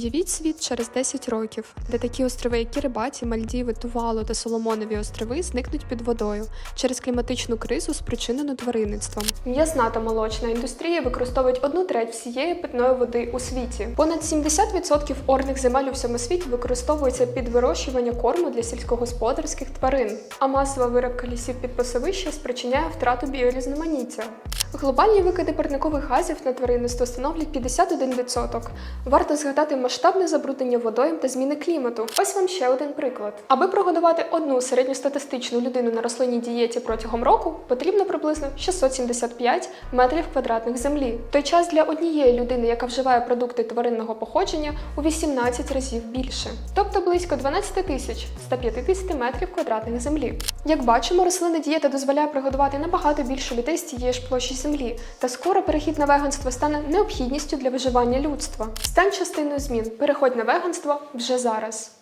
Уявіть світ через 10 років, де такі острови, як Кірибаті, Мальдіви, Тувалу та Соломонові острови зникнуть під водою через кліматичну кризу, спричинену тваринництвом. М'ясна та молочна індустрія використовують одну треть всієї питної води у світі. Понад 70% орних земель у всьому світі використовується під вирощування корму для сільськогосподарських тварин, а масова виробка лісів під пасовища спричиняє втрату біорізноманіття. Глобальні викиди парникових газів на тваринництво становлять 51%. Варто згадати масштабне забруднення водойм та зміни клімату. Ось вам ще один приклад. Аби прогодувати одну середньостатистичну людину на рослинній дієті протягом року, потрібно приблизно 675 метрів квадратних землі. Той час для однієї людини, яка вживає продукти тваринного походження, у 18 разів більше, тобто близько 12 тисяч 150 метрів квадратних землі. Як бачимо, рослинна дієта дозволяє пригодувати набагато більше людей з цієї ж площі землі, та скоро перехід на веганство стане необхідністю для виживання людства. Стань частиною змін. Переходь на веганство вже зараз.